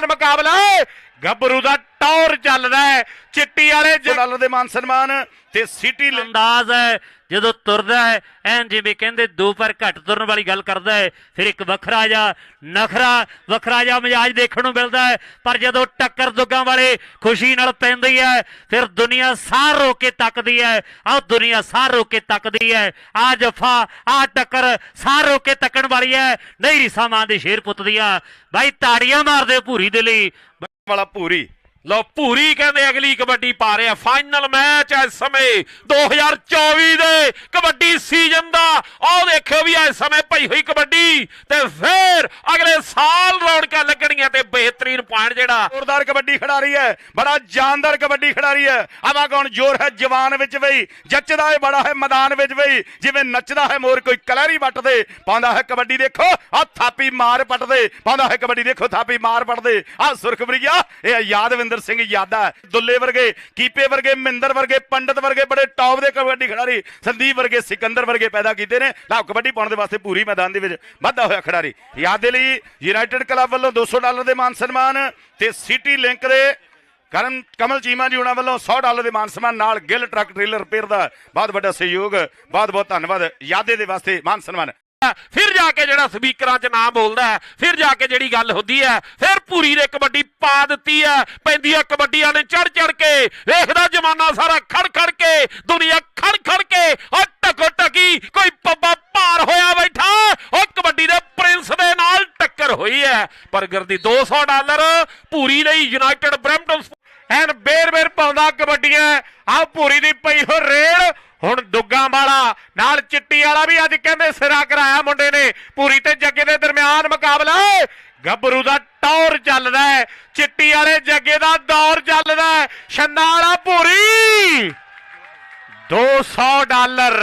ਦਰਮਿਆਨ ਮੁਕਾਬਲਾ ਗੱਭਰੂ ਦਾ ਟੌਰ ਚੱਲਦਾ ਹੈ। ਚਿੱਟੀ ਵਾਲੇ ਜ- ਡਾਲਰ ਦੇ ਮਾਨ ਸਨਮਾਨ ਤੇ ਸਿਟੀ ਅੰਦਾਜ਼ ਹੈ ਜਦੋਂ ਤੁਰਦਾ ਹੈ ਐਨ ਜਿਵੇਂ ਕਹਿੰਦੇ ਦੋ ਪਰ ਘੱਟ ਤੁਰਨ ਵਾਲੀ ਗੱਲ ਕਰਦਾ ਹੈ ਫਿਰ ਇੱਕ ਵੱਖਰਾ ਜਿਹਾ ਨਖਰਾ ਵੱਖਰਾ ਜਿਹਾ ਮਜਾਜ ਦੇਖਣ ਨੂੰ ਮਿਲਦਾ ਹੈ ਪਰ ਜਦੋਂ ਟੱਕਰ ਦੁੱਗਾਂ ਵਾਲੇ ਖੁਸ਼ੀ ਨਾਲ ਪੈਂਦੀ ਹੈ ਫਿਰ ਦੁਨੀਆ ਸਾਹ ਰੋਕ ਕੇ ਤੱਕਦੀ ਹੈ ਆਹ ਦੁਨੀਆ ਸਾਹ ਰੋਕ ਕੇ ਤੱਕਦੀ ਹੈ ਆ ਜਫਾ ਆ ਟੱਕਰ ਸਾਹ ਰੋਕ ਕੇ ਤੱਕਣ ਵਾਲੀ ਹੈ ਨਹੀਂ ਰੀਸਾ ਮਾਂ ਦੇ ਸ਼ੇਰ ਪੁੱਤ ਦੀਆਂ ਬਾਈ ਤਾੜੀਆਂ ਮਾਰਦੇ ਭੂਰੀ ਦੇ ਲਈ। ਵਾਲਾ ਪੂਰੀ। ਲਓ ਭੂਰੀ ਕਹਿੰਦੇ ਅਗਲੀ ਕਬੱਡੀ ਪਾ ਰਿਹਾ ਫਾਈਨਲ ਮੈਚ ਇਸ ਸਮੇਂ। 2024 ਦੇ ਕਬੱਡੀ ਸੀਜ਼ਨ ਦਾ। ਆਹ ਦੇਖਿਓ ਵੀ ਇਸ ਸਮੇਂ ਪਈ ਹੋਈ ਕਬੱਡੀ। ਤੇ ਫੇਰ ਅਗਲੇ ਸਾਲ ਰੌਣਕਾਂ ਲੱਗਣੀਆਂ ਤੇ ਬਿਹਤਰੀਨ ਪੁਆਇੰਟ ਜਿਹੜਾ ਜ਼ੋਰਦਾਰ ਕਬੱਡੀ ਖਿਡਾਰੀ ਹੈ, ਬੜਾ ਜਾਨਦਾਰ ਕਬੱਡੀ ਖਿਡਾਰੀ ਹੈ। ਆਵਾ ਕੌਣ ਜ਼ੋਰ ਹੈ, ਜਵਾਨ ਵਿੱਚ ਵਈ ਜੱਚਦਾ ਹੈ, ਬੜਾ ਹੈ, ਮੈਦਾਨ ਵਿੱਚ ਵਈ ਜਿਵੇਂ ਨੱਚਦਾ ਹੈ ਮੋਰ ਕੋਈ ਕਲੈਰੀ ਵੱਟਦੇ ਪਾਉਂਦਾ ਹੈ ਕਬੱਡੀ ਦੇਖੋ ਆ ਥਾਪੀ ਮਾਰ ਪੱਟਦੇ ਪਾਉਂਦਾ ਹੈ ਕਬੱਡੀ ਦੇਖੋ, ਥਾਪੀ ਮਾਰ ਪੱਟਦੇ ਆ ਸੁਰਖਬਰੀਆ ਇਹ ਯਾਦਵਿੰਦਰ ਸਿੰਘ ਯਾਦਾ ਦੁੱਲੇ ਵਰਗੇ, ਕੀਪੇ ਵਰਗੇ ਮਹਿੰਦਰ ਵਰਗੇ, ਪੰਡਤ ਵਰਗੇ, ਬੜੇ ਟੌਪ ਦੇ ਕਬੱਡੀ ਖਿਡਾਰੀ, ਸੰਦੀਪ ਵਰਗੇ, ਸਿਕੰਦਰ ਵਰਗੇ ਪੈਦਾ ਕੀਤੇ ਨੇ। ਲਾਓ, ਕਬੱਡੀ ਪਾਉਣ ਦੇ ਵਾਸਤੇ ਪੂਰੀ ਮੈਦਾਨ ਦੇ ਵਿੱਚ ਵਾਧਾ ਹੋਇਆ ਖਿਡਾਰੀ। ਯਾਦ ਦੇ ਲਈ ਯੂਨਾਈਟਿਡ ਕਲੱਬ ਵੱਲੋਂ 200 ਡਾਲਰ ਦੇ ਮਾਨ ਸਨਮਾਨ ਤੇ ਸਿਟੀ ਲਿੰਕ ਦੇ ਕਰਨ ਕਮਲ ਚੀਮਾ ਜੀ ਉਹਨਾਂ ਵੱਲੋਂ 100 ਡਾਲਰ ਦੇ ਮਾਨ ਸਨਮਾਨ ਨਾਲ ਗਿੱਲ ਟਰੱਕ ਟ੍ਰੇਲਰ ਰਿਪੇਅਰ ਦਾ ਬਹੁਤ ਵੱਡਾ ਸਹਿਯੋਗ ਬਹੁਤ ਬਹੁਤ ਧੰਨਵਾਦ। ਯਾਦੇ ਦੇ ਵਾਸਤੇ ਮਾਨ ਸਨਮਾਨ। ਫਿਰ ਜਾ ਕੇ ਜਿਹੜਾ ਸਪੀਕਰਾਂ 'ਚ ਨਾਮ ਬੋਲਦਾ ਹੈ, ਫਿਰ ਜਾ ਕੇ ਜਿਹੜੀ ਗੱਲ ਹੁੰਦੀ ਹੈ ਫਿਰ ਪੂਰੀ ਦੇ ਕਬੱਡੀ ਪਾ ਦਿੱਤੀ ਹੈ ਪੈਂਦੀ ਹੈ ਕਬੱਡੀਆਂ ਨੇ ਚੜ ਚੜ ਕੇ ਵੇਖਦਾ ਜਮਾਨਾ ਸਾਰਾ ਖੜ ਖੜ ਕੇ ਦੁਨੀਆ ਖੜ ਖੜ ਕੇ ਉਹ ਟਕੋ ਟਕੀ ਕੋਈ ਪੱਬਾ ਭਾਰ ਹੋਇਆ ਬੈਠਾ ਉਹ ਕਬੱਡੀ ਦੇ ਪ੍ਰਿੰਸ ਦੇ ਨਾਲ ਟੱਕਰ ਹੋਈ ਹੈ ਬਰਗਰ ਦੀ 200 ਡਾਲਰ, ਪੂਰੀ ਲਈ ਯੂਨਾਈਟਿਡ ਬ੍ਰੈਂਪਟਨ ਐਨ ਬੇਰ ਬੇਰ ਪਾਉਂਦਾ ਕਬੱਡੀਆਂ। ਆ ਪੂਰੀ ਦੀ ਪਈ ਹੋ ਰੇਲ, ਹੁਣ ਦੁੱਗਾ ਵਾਲਾ ਨਾਲ ਚਿੱਟੀ ਵਾਲਾ ਵੀ ਅੱਜ ਕਹਿੰਦੇ ਸਿਰਾ ਕਰਾਇਆ ਮੁੰਡੇ ਨੇ। ਪੂਰੀ ਤੇ ਜੱਗੇ ਦੇ ਦਰਮਿਆਨ ਮੁਕਾਬਲਾ। ਗੱਭਰੂ ਦਾ ਟੌਰ ਚੱਲਦਾ ਹੈ। ਚਿੱਟੀ ਵਾਲੇ ਜੱਗੇ ਦਾ ਦੌਰ ਚੱਲਦਾ ਹੈ। ਛੰਨਾ ਵਾਲਾ ਪੂਰੀ। 200 ਡਾਲਰ।